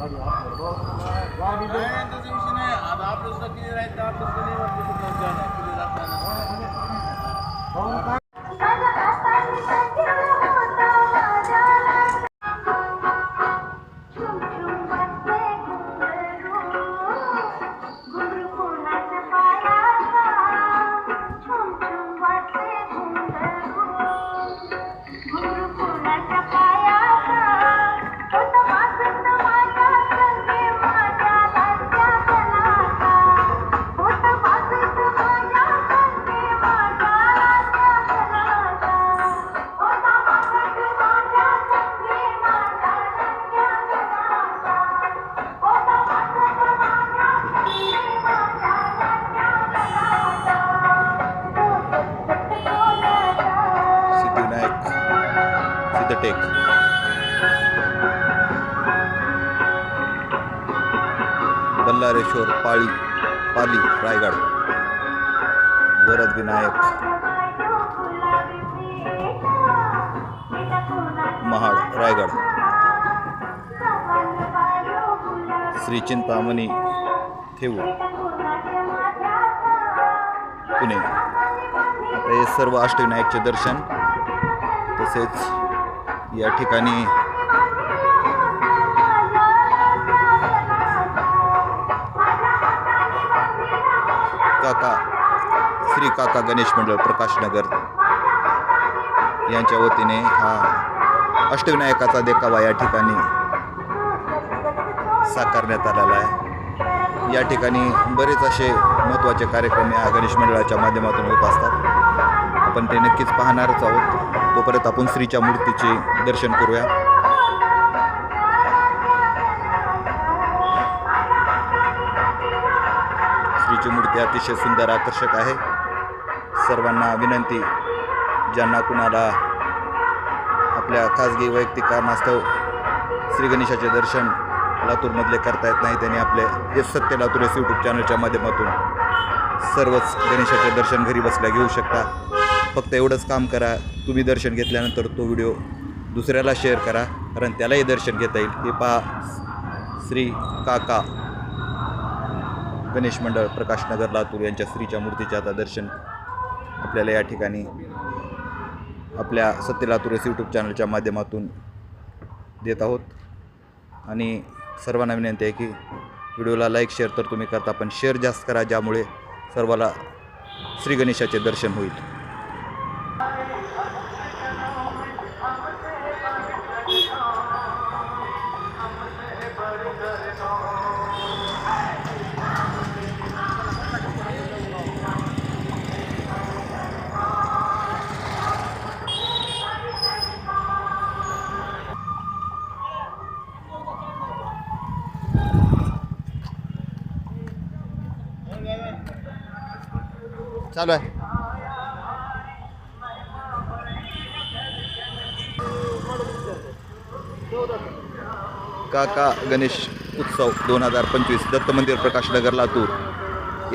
लावलो काढायला फोन लावलो यांना नाही. आता आपलं बल्लारेश्वर पाळी पाली रायगड. वरद विनायक महाड रायगड. श्री चिंतामणी थेऊर पुणे. आता हे सर्व अष्टविनायकचे दर्शन. तसेच या ठिकाणी काका श्री काका गणेश मंडळ प्रकाशनगर यांच्या वतीने हा अष्टविनायकाचा देखावा या ठिकाणी साकारण्यात आलेला आहे. या ठिकाणी बरेच असे महत्त्वाचे कार्यक्रम या गणेश मंडळाच्या माध्यमातून होत असतात. आपण ते नक्कीच पाहणारच आहोत. तोपर्यंत आपण श्रीच्या मूर्तीचे दर्शन करूया. हे अतिशय सुंदर आकर्षक आहे. सर्वांना विनंती ज्यांना कुणाला आपल्या खाजगी वैयक्तिक कारणास्तव श्री गणेशाचे दर्शन लातूरमधले करता येत नाही त्यांनी आपले हे सत्य लातूर एस यूट्यूब चॅनलच्या माध्यमातून सर्वच गणेशाचे दर्शन घरी बसल्या घेऊ शकता. फक्त एवढंच काम करा तुम्ही दर्शन घेतल्यानंतर तो व्हिडिओ दुसऱ्याला शेअर करा कारण त्यालाही दर्शन घेता येईल. हे पहा श्री काका. गणेश मंडळ प्रकाशनगर लातूर यांच्या श्रीच्या मूर्तीचे आता दर्शन आपल्याला या ठिकाणी आपल्या सत्य लातूर एस यूट्यूब चॅनलच्या माध्यमातून देत आहोत. आणि सर्वांना विनंती आहे की व्हिडिओला लाईक शेअर तर तुम्ही करता पण शेअर जास्त करा ज्यामुळे सर्वाला श्री गणेशाचे दर्शन होईल. चालू आहे. काका गणेश उत्सव दोन हजार पंचवीस दत्त मंदिर प्रकाशनगर लातूर.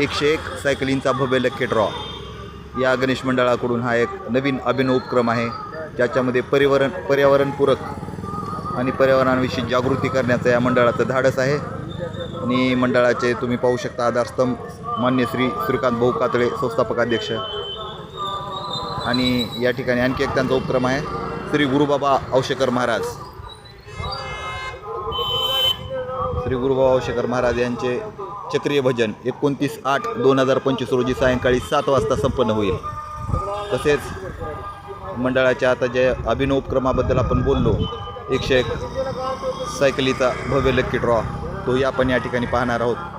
एकशे एक सायकलिंगचा भव्य लक्के ड्रॉ या गणेश मंडळाकडून हा एक नवीन अभिनव उपक्रम आहे. ज्याच्यामध्ये परिवरण पर्यावरणपूरक आणि पर्यावरणाविषयी जागृती करण्याचं या मंडळाचं धाडस आहे. आणि मंडळाचे तुम्ही पाहू शकता आधारस्तंभ मान्य श्री श्रीकांत भाऊ कातळे संस्थापकाध्यक्ष आणि या ठिकाणी आणखी एक त्यांचा उपक्रम आहे श्री गुरुबाबा औशेकर महाराज. श्री गुरुबाबा औशेकर महाराज यांचे चक्रीय भजन एकोणतीस आठ दोन हजार पंचवीस रोजी सायंकाळी सात वाजता संपन्न होईल. तसेच मंडळाच्या आता जे अभिनव उपक्रमाबद्दल आपण बोललो एकशे एक सायकलीचा भव्य लक्की ड्रॉ तोही आपण या ठिकाणी पाहणार आहोत.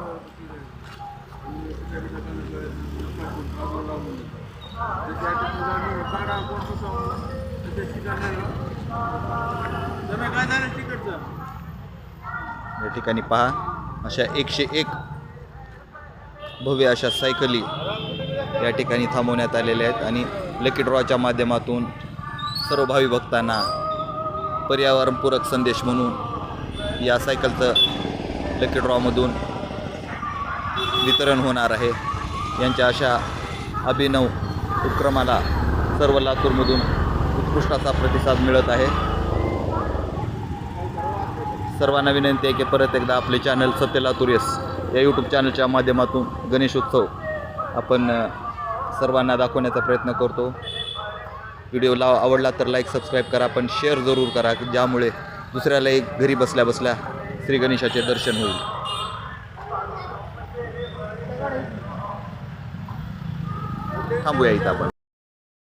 या ठिकाणी पहा अशा एकशे एक भव्य अशा सायकली या ठिकाणी थांबवण्यात आलेल्या आहेत आणि लकी ड्रॉच्या माध्यमातून सर्व भावी भक्तांना पर्यावरणपूरक संदेश म्हणून या सायकलचं लकी ड्रॉमधून वितरण होणार आहे. यांच्या अशा अभिनव उपक्रमाला सर्व लातूरमधून उत्कृष्टाचा प्रतिसाद मिळत आहे. सर्वांना विनंती आहे की परत एकदा आपले चॅनल सत्य तुरेस या यूट्यूब चॅनलच्या माध्यमातून गणेशोत्सव आपण सर्वांना दाखवण्याचा प्रयत्न करतो. व्हिडिओ लाव आवडला तर लाईक सबस्क्राईब करा पण शेअर जरूर करा ज्यामुळे दुसऱ्यालाही घरी बसल्या बसल्या श्री गणेशाचे दर्शन होईल. थांबूया इथं आपण.